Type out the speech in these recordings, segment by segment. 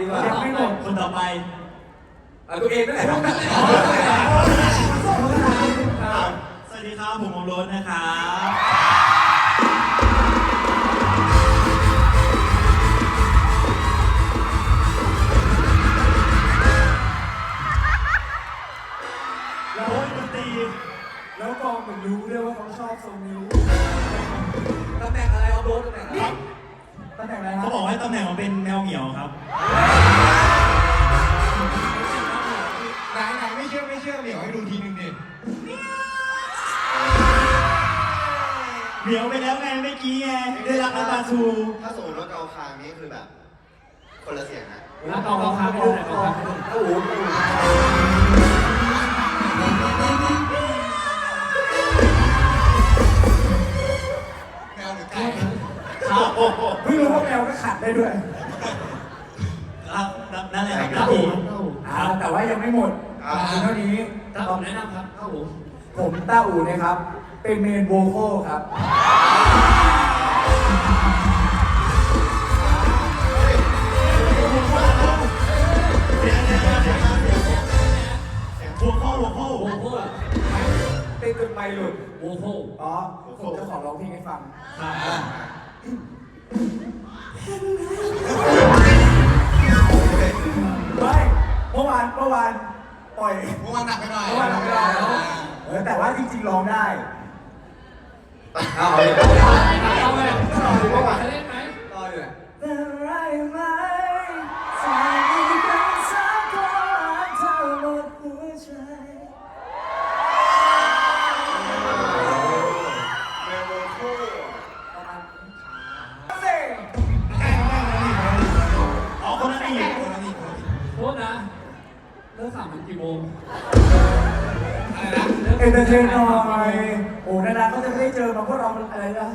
ดีกว่ายังไม่หมดคนต่อไปเอาตัวเองนั่นแหละสวัสดีครับผมอมรถนะครับแล้วโอ้ยดนตรีแล้วกองเหมือนรู้ด้วยว่าเขาชอบทรงนี้ตำแหน่งอะไรเอาโบสตำแหน่งอะไร ตำแหน่งอะไรคเขารับบอกให้ตำแหน่งมันเป็นแมวเหมียวครับ ไหนไหนไม่เชื่อไม่เชื่อเดี๋ยวให้ดูทีนึงดิเหมียวไปแล้วไงเมื่อกี้ไงได้รับน้ำตาชูถ้าสมมติว่าเกาคางนี้คือแบบ คนละเสียงนะ แล้วกองเขาค้างไปด้วยไหนกองค้างไปด้วยโอ้โห ได้ด้วยครับนั่นแหละครับหน้าที่อ่าแต่ว่ายังไม่หมดถึงเท่านี้ถ้าผมแนะนำครับเข้าหูผมต้าอูนะครับ เป็นเมนโวโคลครับหัวข้อหัวข้อโอ้โหเป็นจนไม่หลุดโอ้โหอ๋อผมจะขอร้องเพลงให้ฟังครับ ไม่เมื่อวานเมื่อวานปล่อยเมื่อวานหนักไปหน่อยเมื่อวานทำไม่ได้เออแต่ว่าจริงๆร้องได้เอาเลยเอาไปจะเล่นไหม มงเอ็นเตอร์เทนหน่อยโอ้นานๆเขาจะไม่ได้เจอมาพวกเราอะไรนะ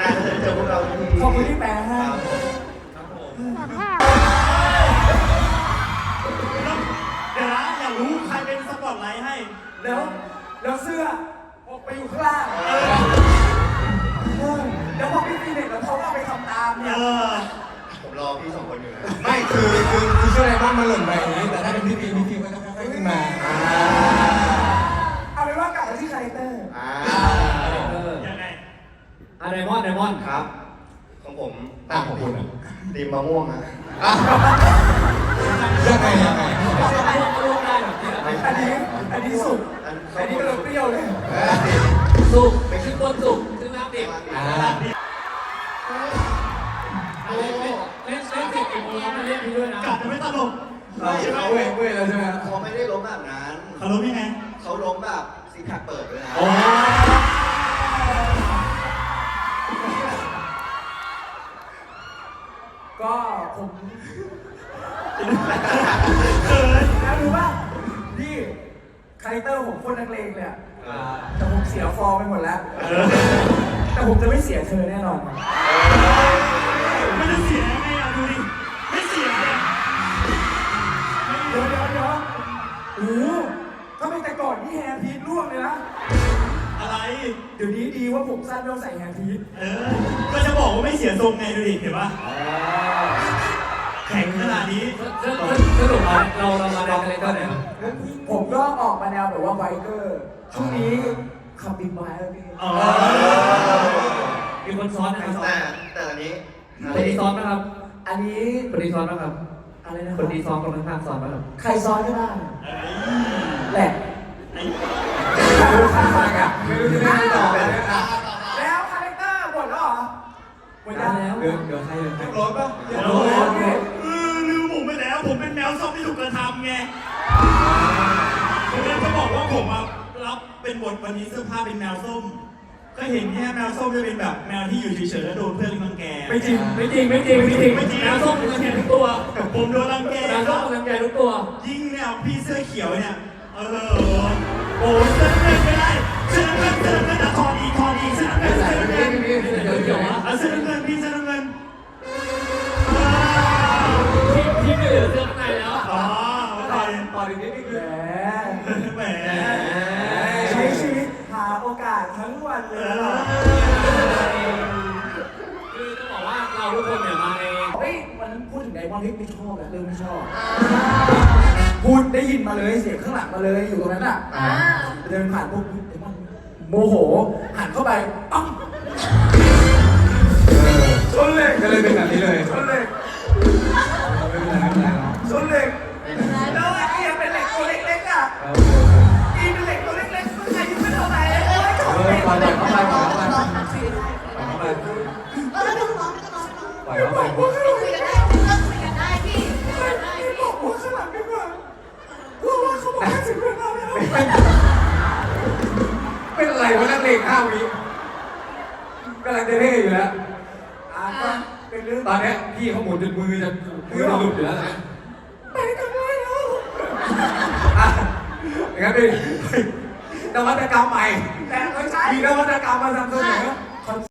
นานๆจะเจอพวกเราทีขอบคุณที่แปลให้ครับผมเดี๋ยวนะอยากรู้ใครเป็นสปอตไลท์ให้ แล้วแล้วเสื้อออกไปอยู่ข้างล่างแล้วพอพี่ฟีเด็กแล้วเขาก็ไปทำตามเนี่ย ผมรอพี่สองคนอยู่นะไม่คือคือคือเชื่ออะไรบ้างมันหล่นไปอย่างนี้แต่ถ้าเป็นพี่พีพี่พีก็จะค่อยๆขึ้นมาเอาเป็นว่ากลับมาที่คาแรคเตอร์อ่าเออยังไงอะไดมอนด์ไดมอนด์ครับ ของผมต่างของคุณอะดีมมะม่วงอะยังไงยังไงร่วมได้แบบนี้อันนี้อันนี้สุกอันนี้ก็เลยเปรี้ยวเลย สุกไปขึ้นต้นสุกซึ่งน้ำดิบ จะไม่ตลกไม่เขาเว้ยเว้ยแล้วใช่ไหมเขาไม่ได้ล้มแบบนั้นเขารู้ยังไงเขาล้มแบบซิกแพคเปิดเลยนะโอ้ก็ผมเขินแล้วรู้ป่ะนี่คาแรคเตอร์ผมโคนนักเลงเลยอะแต่ผมเสียฟอร์มไปหมดแล้ว แต่ผมจะไม่เสียเธอแน่นอนไม่ได้เสีย โอ้โหถ้าเป็นแต่ก่อนนี่แฮร์พีทร่วงเลยนะ อะไร เดี๋ยวนี้ดีว่าผมสั้นไม่ต้องใส่แฮร์พีทเออ ก็จะบอกว่าไม่เสียทรงไงดูดิเห็นปะแข็งขนาดนี้ สรุปสรุปเราเรามาดังอะไรกันเนี่ยผมก็ออกมาแนวแบบว่าไวเกอร์ช่วงนี้ขับบิ๊กไบค์แล้วพี่อ๋อ มีคนซ้อนนะครับแต่แต่อันนี้คนดีซ้อนนะครับ อันนี้คนดีซ้อนนะครับ อะไรนะคนดีซ้อนคนข้างๆซ้อนนะครับใครซ้อนก็ได้เอ้ยแหละไอ้ไม่รู้ข้างอะไม่รู้จะได้ต่อไปเลยอะแล้วคาแรคเตอร์หมดแล้วเหรอหมดแล้วเดี๋ยวเดี๋ยวใครเดี๋ยวใครรถป่ะเดี๋ยวเออลืมผมไปแล้ว ผมเป็นแมวส้มที่ถูกกระทำไงผมเลยจะบอกว่าผมอะรับเป็นบทวันนี้เสื้อผ้าเป็นแมวส้ม ก็เห็นแค่แมวส้มจะเป็นแบบแมวที่อยู่เฉยๆแล้วโดนเพื่อนรังแกไม่จริงไม่จริงไม่จริงไม่จริงไม่จริงแมวส้มเป็นรังแกทุกตัวผมโดนรังแกแมวส้มเป็นรังแกทุกตัว ยิ่งเนี่ยพี่เสื้อเขียวเนี่ยเออ ทั้งวันเลยเหรอคือจะบอกว่าเราทุกคนเนี่ยนี้ไม่ชอบแล้วเริ่มไม่ชอบ พูดได้ยินมาเลยเสียงข้างหลังมาเลยอยู่ตรงนั้นอะอ่าเดินผ่านปุ๊บเดี๋ยวมันโมโหหันเข้าไปปังเออชนเหล็กก็เลยเป็นแบบนี้เลยชนเหล็ก วิกำลังจะเท่อยู่แล้วอ่าก็เป็นเรื่องตอนเนี้ยพี่เขาหมุนจนมือจะมือจะหลุดอยู่แล้วนะไปกันเลยแล้วอะอย่างนั้นดินวัตกรรมใหม่แต่ไม่ใช่มีนวัตกรรมมาทำเสนอ